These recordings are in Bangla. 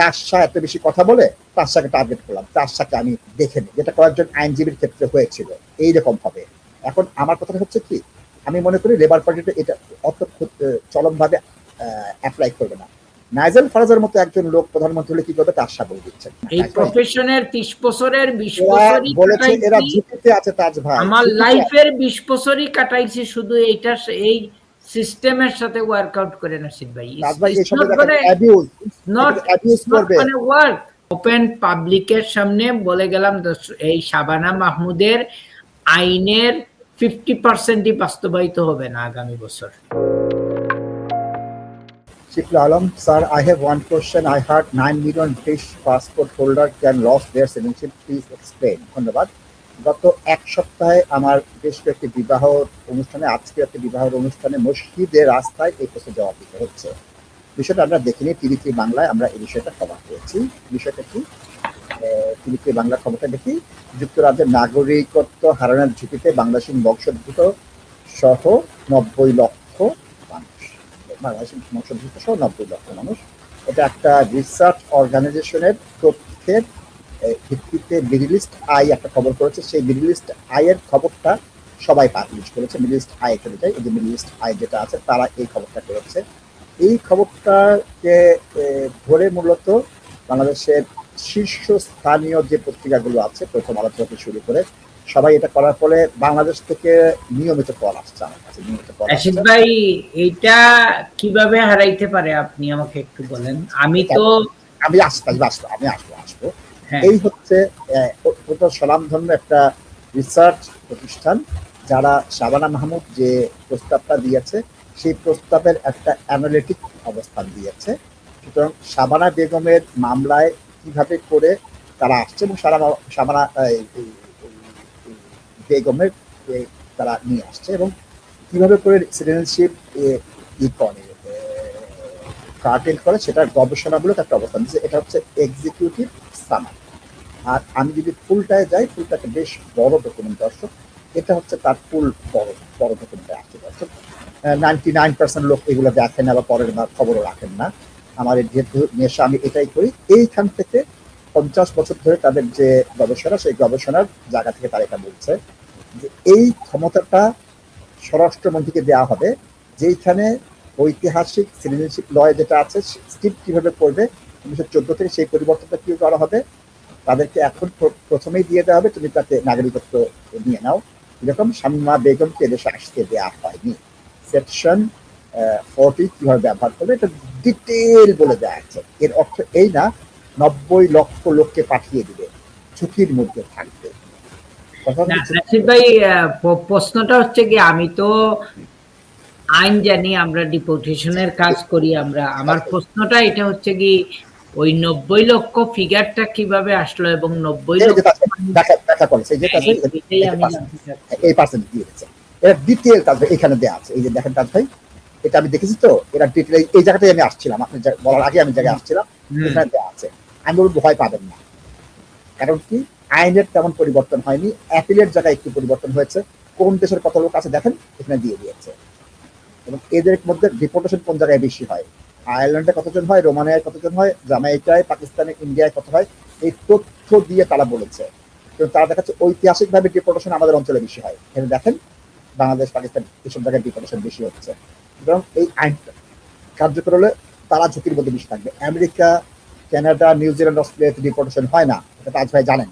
তার এত বেশি কথা বলে তার সাথে টার্গেট করলাম। তার সাথে আমি দেখে নিই যেটা কয়েকজন আইনজীবীর ক্ষেত্রে হয়েছিল। এইরকম হবে। এখন আমার কথাটা হচ্ছে কি আমি মনে করি লেবার পার্টিটা এটা অত চলম ভাবে অ্যাপ্লাই করবে না। নাইজেল ফারাজের মতো একজন লোক প্রধানমন্ত্রী হলে কি করবে? তার আশা বলে দিচ্ছেন এই প্রফেশনের ত্রিশ বছরের বিশ এরা বছরই বলেছে এরা ঝুঁকিতে আছে তাজ ভাই। আমার লাইফের বিশ বছরই কাটাইছি শুধু এইটার এই সিস্টেমের সাথে ওয়ার্কআউট করে নাসির ভাই তাজ ভাই নট ওয়ার্ক ওপেন পাবলিকের সামনে বলে গেলাম এই শাবানা মাহমুদের আইনের ফিফটি পার্সেন্টই বাস্তবায়িত হবে না আগামী বছর Alam, sir, I have one question. I heard 9 million British passport holder can lost their citizenship. Please explain. ধন্যবাদ গত এক সপ্তাহে আমার বেশ কয়েকটি বিবাহ অনুষ্ঠানে, আজকে একটি বিবাহ অনুষ্ঠানে মসজিদের রাস্তায় এই প্রশ্নের জবাব দিতে হচ্ছে। বিষয়টা আমরা দেখিনি, টিভি থ্রি বাংলায় আমরা এই বিষয়টা খবর পেয়েছি বিষয়টা কি? টিভি থ্রি বাংলা খবরটা দেখি, যুক্তরাজ্যের নাগরিকত্ব হারানোর ঝুঁকিতে বাংলাদেশি বংশোদ্ভূত সহ নব্বই লক্ষ মানুষ। বাংলাদেশি বংশোদ্ভূত সহ নব্বই লক্ষ মানুষ। এটা একটা রিসার্চ অর্গানাইজেশনের তথ্যের ভিত্তিতে মিডিলিস্ট আই একটা খবর করেছে। সেই মিডিলিস্ট আইয়ের খবরটা সবাই পাবলিশ করেছে। মিডিলিস্ট আই চলে যায় এই যে মিডিলিস্ট আই যেটা আছে তারা এই খবরটা করেছে। এই খবরটাকে ধরে মূলত বাংলাদেশের শীর্ষস্থানীয় যে পত্রিকাগুলো আছে প্রথম আলো থেকে শুরু করে সবাই এটা করার ফলে বাংলাদেশ থেকে নিয়মিত কল আসছে আমার কাছে নিয়মিত কল আসছে। ভাই এটা কীভাবে হারাইতে পারে আপনি আমাকে একটু বলেন? আমি তো আমি আসতে আসব আসব আমি আসব আসব। এই হচ্ছে ওটা স্বনামধন্য একটা রিসার্চ প্রতিষ্ঠান যারা শাবানা মাহমুদ যে প্রস্তাবটা দিয়েছে, সেই প্রস্তাবের একটা অ্যানালিটিক অবস্থান দিয়েছে। সুতরাং শাবানা বেগমের মামলায় কীভাবে করে তারা আসছে এবং সারা শাবানা বেগমের তারা নিয়ে আসছে এবং কীভাবে করে সিটিজেনশিপ ই করে। কার্টেল করে সেটার গবেষণামূলক একটা অবস্থান দিচ্ছে এটা হচ্ছে এক্সিকিউটিভ সামার আর আমি যদি ফুলটায় যাই ফুলটা একটা বেশ বড় ডকুমেন্ট দর্শক। এটা হচ্ছে তার ফুল বড় বড় ডকুমেন্টে আছে, দর্শক। নাইনটি নাইন পার্সেন্ট লোক এগুলো দেখেন না বা পরের বার খবরও রাখেন না। আমার এই যেহেতু নেশা, আমি এটাই করি। এইখান থেকে পঞ্চাশ বছর ধরে তাদের যে গবেষণা, সেই গবেষণার জায়গা থেকে তারা এটা বলছে যে এই ক্ষমতাটা স্বরাষ্ট্রমন্ত্রীকে দেওয়া হবে, যেইখানে ঐতিহাসিক সিটিজেনশিপ লয় যেটা আছে স্টিপ কীভাবে করবে, উনিশশো চোদ্দ থেকে সেই পরিবর্তনটা কি করা হবে, তাদেরকে এখন প্র- প্রথমেই দিয়ে দেওয়া হবে, তুমি তাতে নাগরিকত্ব নিয়ে নাও। এরকম শামিমা বেগমকে দেশে আসতে দেওয়া হয়নি। সেকশন ফোরটি কীভাবে ব্যবহার করবে, এটা ডিটেল বলে দেওয়া আছে। এর অর্থ এই না, নব্বই লক্ষ লোককে পাঠিয়ে দিবে, ঝুঁকির মধ্যে থাকবে। প্রশ্নটা হচ্ছে কি, আমি তো আইন জানি আমরা ডিপোর্টেশনের কাজ করি আমরা আমার প্রশ্নটা এটা হচ্ছে কি ওই নব্বই লক্ষ ফিগারটা কীভাবে আসলো এবং নব্বই লক্ষ এই পার্সেন্ট দিয়ে দিচ্ছে এরা ডিটেল কাজ এখানে দেওয়া আছে। এই যে দেখেন কাজ ভাই এটা আমি দেখেছি তো এরা ডিটেল এই জায়গাটাই আমি আসছিলাম আপনি বলার আগে আমি জায়গায় আসছিলাম এখানে দেওয়া আছে। আমি বলব ভয় পাবেন না। কারণ কি? আইনের তেমন পরিবর্তন হয়নি। অ্যাপিলের জায়গায় একটু পরিবর্তন হয়েছে। কোন দেশের কত লোক আছে দেখেন এখানে দিয়ে দিয়েছে। এবং এদের মধ্যে ডিপোর্টেশন কোন জায়গায় বেশি হয়? আয়ারল্যান্ডে কতজন হয়? রোমানিয়ায় কতজন হয়? জামাইকায়, পাকিস্তানে, ইন্ডিয়ায় কত হয়? এই তথ্য দিয়ে তারা বলেছে। কিন্তু তারা দেখাচ্ছে ঐতিহাসিকভাবে ডিপোর্টেশন আমাদের অঞ্চলে বেশি হয়। এখানে দেখেন, বাংলাদেশ, পাকিস্তান, এসব জায়গায় ডিপোর্টেশন বেশি হচ্ছে। সুতরাং এই আইনটা কার্যকর হলে তারা ঝুঁকির মধ্যে বেশি থাকবে। আমেরিকা, কানাডা নিউজিল্যান্ড অস্ট্রেলিয়াতে ডিপোর্টেশন হয় না। এটা তাজ ভাই জানেন।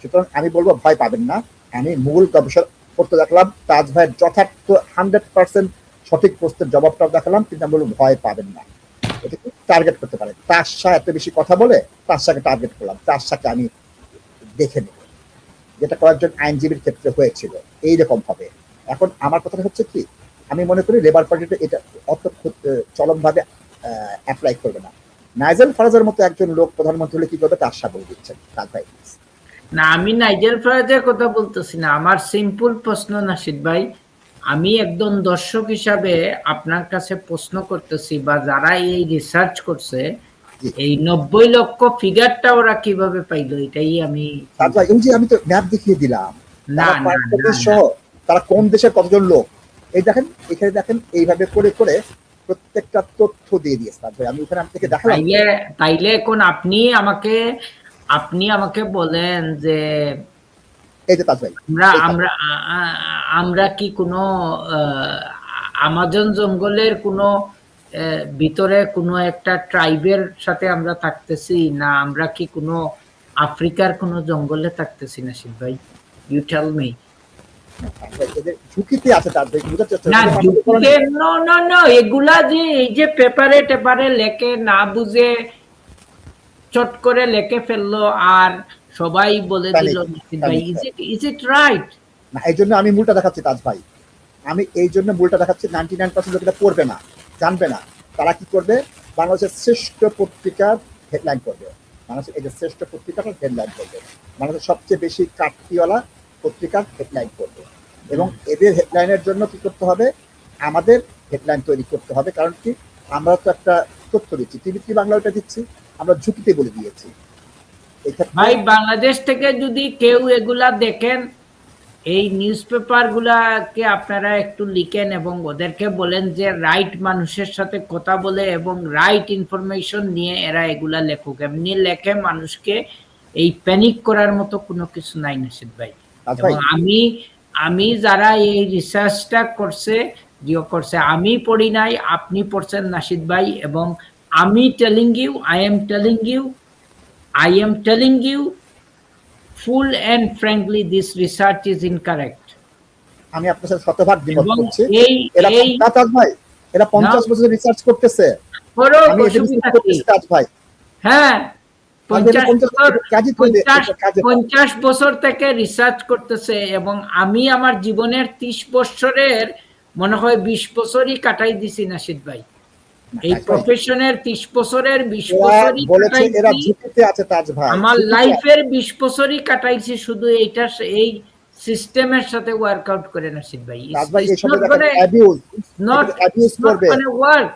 সুতরাং আমি বলব, ভয় পাবেন না। আমি মূল গবেষণা করতে দেখলাম তাজ ভাইয়ের যথার্থ হান্ড্রেড পার্সেন্ট সঠিক প্রশ্নের জবাবটাও দেখালাম, কিন্তু আমি বলব ভয় পাবেন না। এটাকে টার্গেট করতে পারে? তার সাথে এত বেশি কথা বলে তার সাথে টার্গেট করলাম। সাথে আমি দেখে নেব। যেটা কয়েকজন আইনজীবীর ক্ষেত্রে হয়েছিল, এইরকম হবে। এখন আমার কথাটা হচ্ছে কি, আমি মনে করি লেবার পার্টিটা এটা অত চলম ভাবে অ্যাপ্লাই করবে না। নাইজেল ফারাজের মতো একজন লোক প্রধানমন্ত্রী হলে কি করবে? তার আশা বলে দিচ্ছেন। তার না, আমি নাইজেল ফরাজের কথা বলতেছি না। আমার সিম্পল প্রশ্ন, নাসিদ ভাই আমি একজন দর্শক হিসাবে আপনার কাছে প্রশ্ন করতেছি বা যারা এই রিসার্চ করছে এই নব্বই লক্ষ ফিগারটা ওরা কীভাবে পাইলো? এটাই আমি এই যে আমি তো ম্যাপ দেখিয়ে দিলাম না। সহ তারা কোন দেশের কতজন লোক? এই দেখেন এখানে দেখেন এইভাবে করে করে প্রত্যেকটা তথ্য দিয়ে দিয়েছে ভাই। আমি ওখানে আপনাকে দেখালাম। তাইলে এখন আপনি আমাকে আপনি আমাকে বলেন যে ভাই আমরা আমরা কি কোনো আমাজন জঙ্গলের কোনো ভিতরে কোনো একটা ট্রাইবের সাথে আমরা থাকতেছি না আমরা কি কোনো আফ্রিকার কোনো জঙ্গলে থাকতেছি না শিব ভাই? ইউ টেল মি ঝুঁকিতে আছে নো এগুলা যে এই যে পেপারে টেপারে লেখে না বুঝে চট করে লেখে ফেলল আর সবাই বলে দিল ভাই is it is it right না এই জন্য আমি মূলটা দেখাচ্ছি তাজ ভাই। আমি এই জন্য মূলটা দেখাচ্ছি নাইনটি নাইন পার্সেন্ট লোকেরা পড়বে না জানবে না। তারা কি করবে? বাংলাদেশের শ্রেষ্ঠ পত্রিকার হেডলাইন করবে বাংলাদেশের এই যে শ্রেষ্ঠ পত্রিকাটার হেডলাইন করবে বাংলাদেশের সবচেয়ে বেশি কাটতিওয়ালা পত্রিকার হেডলাইন করবে এবং এদের হেডলাইনের জন্য কি করতে হবে? আমাদের হেডলাইন তৈরি করতে হবে। কারণ কি? আমরা তো একটা তথ্য দিচ্ছি। টিভি বাংলা ওটা দিচ্ছি। আমরা ঝুঁকিতে বলে দিয়েছি। ভাই বাংলাদেশ থেকে যদি কেউ এগুলা দেখেন এই নিউজ পেপার গুলাকে আপনারা একটু লিখেন এবং ওদেরকে বলেন যে রাইট মানুষের সাথে কথা বলে এবং রাইট ইনফরমেশন নিয়ে এরা এগুলা লেখুক। এমনি লেখে মানুষকে এই প্যানিক করার মতো কোনো কিছু নাই নাসিদ ভাই। এবং আমি আমি যারা এই রিসার্চটা করছে জিও করছে আমি পড়ি নাই আপনি পড়ছেন নাসিদ ভাই এবং আমি telling you I am telling you I am telling you full and frankly this research is incorrect আমি আপনার সাথে শতভাগ দ্বিমত করছি। এরা তাজ ভাই এরা পঞ্চাশ বছর রিসার্চ করতেছে। আমি এদের রিসার্চ করতেছি তাজ ভাই। হ্যাঁ আমি এদের পঞ্চাশ পঞ্চাশ বছর থেকে রিসার্চ করতেছে এবং আমি আমার জীবনের ত্রিশ বছরের মনে হয় বিশ বছরই কাটাই দিছি নাসিদ ভাই। এই প্রফেশনের ত্রিশ বছরের বিশ এরা বছরই বলেছে এরা ঝুঁকিতে আছে তাজ ভাই আমার লাইফের বিশ বছরই কাটাইছি শুধু এইটা এই সিস্টেমের সাথে ওয়ার্কআউট করে নাসিদ ভাই। তাজ ভাই এই সব অ্যাবিউজ নট অ্যাবিউজ করবে। ওয়ার্ক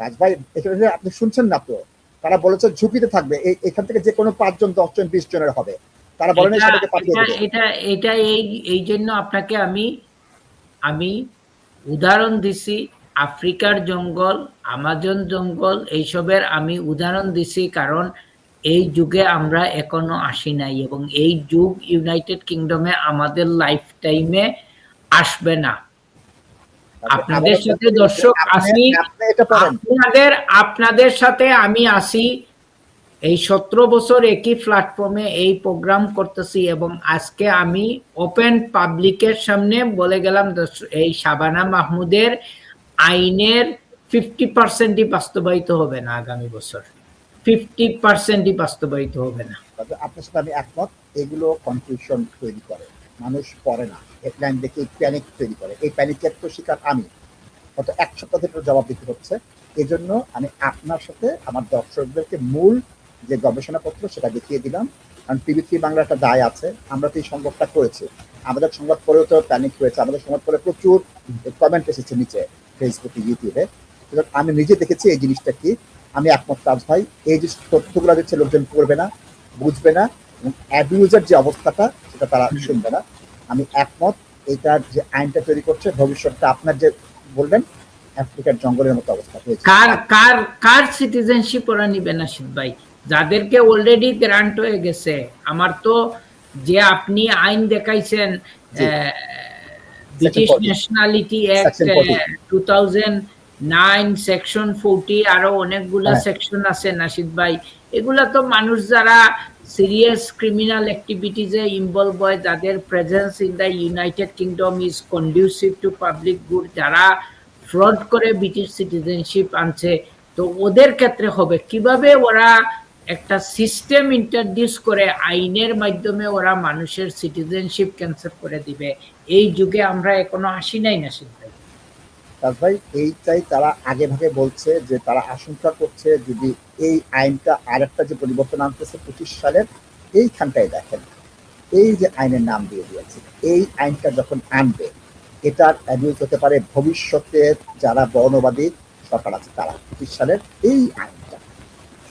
তাজ ভাই এখানে আপনি শুনছেন না তো? তারা বলেছে ঝুঁকিতে থাকবে এখান থেকে যে কোনো পাঁচজন দশজন বিশ জনের হবে। তারা বলেন এটা সেটাকে পাঠিয়ে এটা- দেবে। এটা এটা এই এই জন্য আপনাকে আমি আমি উদাহরণ দিছি আফ্রিকার জঙ্গল আমাজন জঙ্গল এইসবের আমি উদাহরণ দিছি কারণ এই যুগে আমরা এখনও আসি নাই এবং এই যুগ ইউনাইটেড কিংডমে আমাদের লাইফ টাইমে আসবে না। আপনাদের সাথে দর্শক আসি। আপনাদের আপনাদের সাথে আমি আসি। এই সতেরো বছর একই প্ল্যাটফর্মে এই প্রোগ্রাম করতেছি এবং আজকে আমি ওপেন পাবলিকের সামনে বলে গেলাম এই শাবানা মাহমুদের আইনের ফিফটি পার্সেন্টই বাস্তবায়িত হবে না আগামী বছর। ফিফটি পার্সেন্টই বাস্তবায়িত হবে না। আপনার সাথে আমি একমত, এগুলো কনফিউশন তৈরি করে। মানুষ পড়ে না। হেডলাইন দেখে প্যানিক তৈরি করে। এই প্যানিকের তো শিকার আমি। গত এক সপ্তাহ ধরে জবাব দিতে হচ্ছে। এই জন্য আমি আপনার সাথে, আমার দর্শকদেরকে মূল যে গবেষণাপত্র সেটা দেখিয়ে দিলাম। কারণ টিভি থ্রি বাংলা একটা দায় আছে। আমরা তো এই সংবাদটা করেছি। আমাদের সংবাদ পরেও তো প্যানিক হয়েছে। আমাদের সংবাদ পরে প্রচুর কমেন্ট এসেছে নিচে। ফেসবুকে ইউটিউবে আমি নিজে দেখেছি এই জিনিসটা কি। আমি একমত তাজ ভাই এই যে তথ্যগুলো দিচ্ছে লোকজন পড়বে না বুঝবে না এবং অ্যাবিউজের যে অবস্থাটা সেটা তারা শুনবে না। আমি একমত এটার যে আইনটা তৈরি করছে ভবিষ্যৎটা আপনার যে বললেন আফ্রিকার জঙ্গলের মতো অবস্থা হয়েছে। কার কার কার সিটিজেনশিপ ওরা নিবে না শিব ভাই? যাদেরকে অলরেডি গ্রান্ট হয়ে গেছে আমার তো যে আপনি আইন দেখাইছেন। British nationality act Section 40 two thousand nine section forty আরও অনেকগুলা হ্যাঁ। সেকশন আছে নাসিদ ভাই। এগুলা তো মানুষ যারা সিরিয়াস ক্রিমিনাল অ্যাক্টিভিটিজে ইনভলভ হয় যাদের presence in the United Kingdom is conducive to public good যারা ফ্রড করে ব্রিটিশ সিটিজেনশিপ আনছে তো ওদের ক্ষেত্রে হবে। কীভাবে ওরা একটা সিস্টেম ইন্ট্রোডিউস করে আইনের মাধ্যমে ওরা মানুষের সিটিজেনশিপ ক্যান্সেল করে দিবে। এই যুগে আমরা এখনও আসি নাই না ভাই। তাজ ভাই, এইটাই তারা আগে ভাগে বলছে যে তারা আশঙ্কা করছে যদি এই আইনটা আর একটা যে পরিবর্তন আনতেছে পঁচিশ সালের, এইখানটায় দেখেন। এই যে আইনের নাম দিয়ে দিয়েছে, এই আইনটা যখন আনবে, এটার অ্যাবিউজ হতে পারে ভবিষ্যতে যারা বর্ণবাদী, সরকার আছে তারা, পঁচিশ সালের এই আইনটা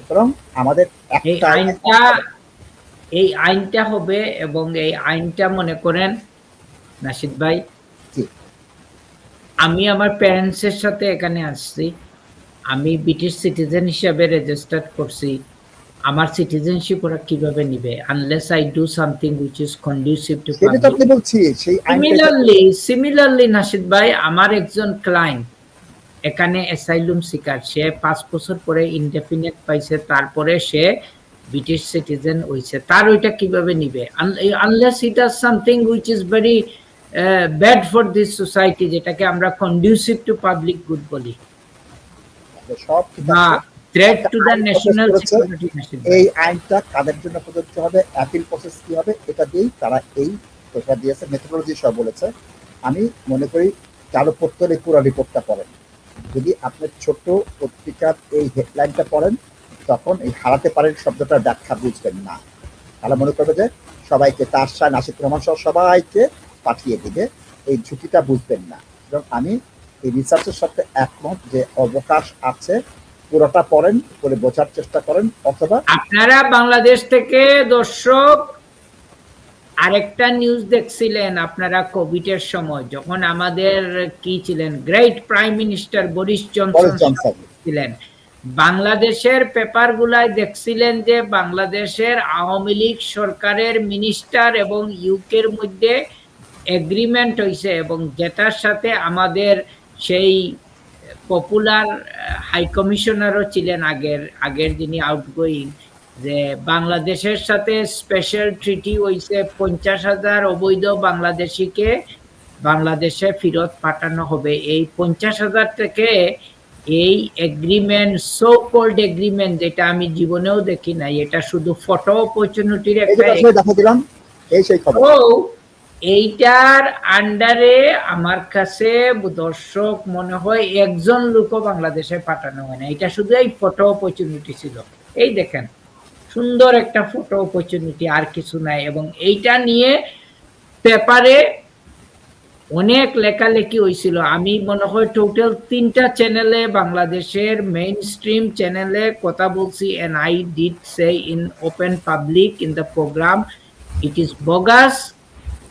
সুতরাং আমাদের এই আইনটা এই আইনটা হবে এবং এই আইনটা মনে করেন নাসিদ ভাই আমি আমার প্যারেন্টসের সাথে এখানে আসছি আমি ব্রিটিশ সিটিজেন হিসাবে রেজিস্টার করছি আমার সিটিজেনশিপ ওরা কীভাবে নিবে? Unless I do something which is conducive to similarly similarly Nashid ভাই আমার একজন ক্লায়েন্ট এখানে অ্যাসাইলুম শিকার। সে পাঁচ বছর পরে ইনডেফিনেট পাইছে তারপরে সে ব্রিটিশ সিটিজেন হইছে। তার ওইটা কীভাবে নিবে? Unless it as something which is very bad for this society যেটাকে আমরা কন্ডিউসিভ টু পাবলিক গুড বলি। সব বা threat to the national security এই আইনটা কাদের জন্য প্রযোজ্য হবে? অ্যাপিল প্রসেস কি হবে? এটা দিয়েই তারা এই দিয়েছে মেথোডোলজি সব বলেছে। আমি মনে করি পড়তে হলে পুরো রিপোর্টটা পড়েন যদি আপনি ছোট পত্রিকার এই হেডলাইনটা পড়েন, তখন এই হারাতে পারেন শব্দটার ব্যাখ্যা বুঝবেন না। তারা মনে করবে যে সবাইকে তার শাহ নাসিক রহমান সহ সবাইকে পাঠিয়ে দিবে। এই ঝুঁকিটা বুঝবেন না। এবং আমি এই রিসার্চের সাথে একমত যে অবকাশ আছে, পুরোটা পড়েন পরে বোঝার চেষ্টা করেন, অথবা আপনারা বাংলাদেশ থেকে দর্শক আরেকটা নিউজ দেখছিলেন আপনারা কোভিডের সময় যখন আমাদের কি ছিলেন? Great prime minister Boris Johnson ছিলেন। বাংলাদেশের পেপার গুলায় দেখছিলেন যে বাংলাদেশের আওয়ামী লীগ সরকারের মিনিস্টার এবং ইউকের মধ্যে এগ্রিমেন্ট হয়েছে এবং যেটার সাথে আমাদের সেই পপুলার হাই কমিশনারও ছিলেন আগের আগের যিনি আউটগোয়িং যে বাংলাদেশের সাথে স্পেশাল ট্রিটি হইছে পঞ্চাশ হাজার অবৈধ বাংলাদেশিকে বাংলাদেশে ফেরত পাঠানো হবে। এই পঞ্চাশ হাজার থেকে এই এগ্রিমেন্ট সো কোল্ড এগ্রিমেন্ট যেটা আমি জীবনেও দেখি নাই এটা শুধু ফটো অপরচুনিটির একটা এইটার আন্ডারে আমার কাছে দর্শক মনে হয় একজন লোকও বাংলাদেশে পাঠানো হয় না এটা শুধু এই ফটো অপরচুনিটি ছিল। এই দেখেন সুন্দর একটা ফটো অপরচুনিটি আর কিছু নাই এবং এইটা নিয়ে পেপারে অনেক লেখালেখি হয়েছিল আমি মনে হয় টোটাল তিনটা চ্যানেলে বাংলাদেশের মেইন স্ট্রিম চ্যানেলে কথা বলছি and I did say in open public in the programme it is bogus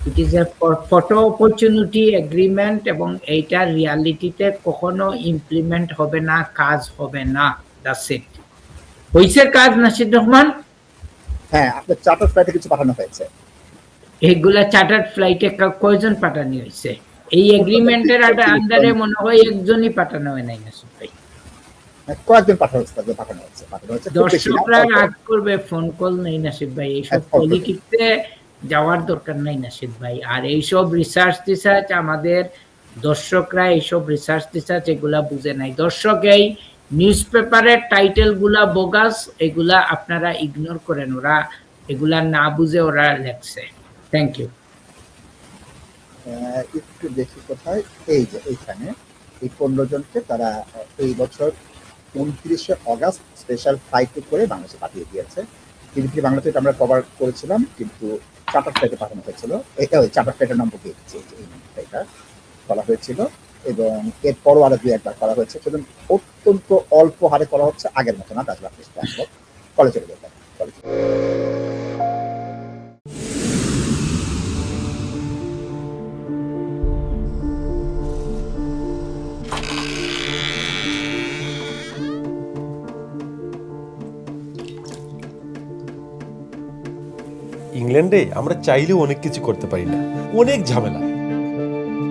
it is a photo opportunity agreement এবং এইটা রিয়ালিটিতে কখনো ইমপ্লিমেন্ট হবে না, কাজ হবে না দ্যাটস ইট হইছে কাজ নাসির রহমান? হ্যাঁ আপনার চার্টার ফ্লাইটে কিছু পাঠানো হয়েছে। এইগুলা চার্টার্ড ফ্লাইটে কয়জন পাঠানো হয়েছে এই এগ্রিমেন্টের আন্ডারে মনে হয় একজনই পাঠানো হয় নাই নাসির ভাই। হ্যাঁ, কয়েকজন পাঠানো হয়েছে পাঠানো হয়েছে পাঠানো হয়েছে। দর্শকরা রাগ করবে ফোন কল নেই নাসিদ ভাই এইসব হ্যাঁ, পলিটিক্সে যাওয়ার দরকার নাই নাসিদ ভাই। আর এইসব রিসার্চ টিসার্চ আমাদের দর্শকরা এইসব রিসার্চ টিসার্চ এগুলা বুঝে নাই। দর্শক এই নিউজ পেপারের টাইটেলগুলা বোগাস এগুলা আপনারা ইগনোর করেন। ওরা এগুলা না বুঝে ওরা লেখছে। থ্যাংক ইউ একটু দেখি কোথায়। এই যে, এইখানে। এই পনেরো জনকে তারা এই বছর উনত্রিশে অগাস্ট স্পেশাল ফ্লাইটে করে বাংলাদেশে পাঠিয়ে দিয়েছে। টিভিটি বাংলাতে আমরা কভার করেছিলাম, কিন্তু চার্টার ফ্লাইটে পাঠানো হয়েছিল। এটা ওই চার্টার ফ্লাইটের নাম বলে দিচ্ছি। এই এটা করা হয়েছিল। এবং এরপরও আরও দুই একবার করা হয়েছে। সেজন্য অত্যন্ত অল্প হারে করা হচ্ছে, আগের মতো না তাজলা কলেজে চলে যেতে ইংল্যান্ডে আমরা চাইলেও অনেক কিছু করতে পারি না। অনেক ঝামেলা।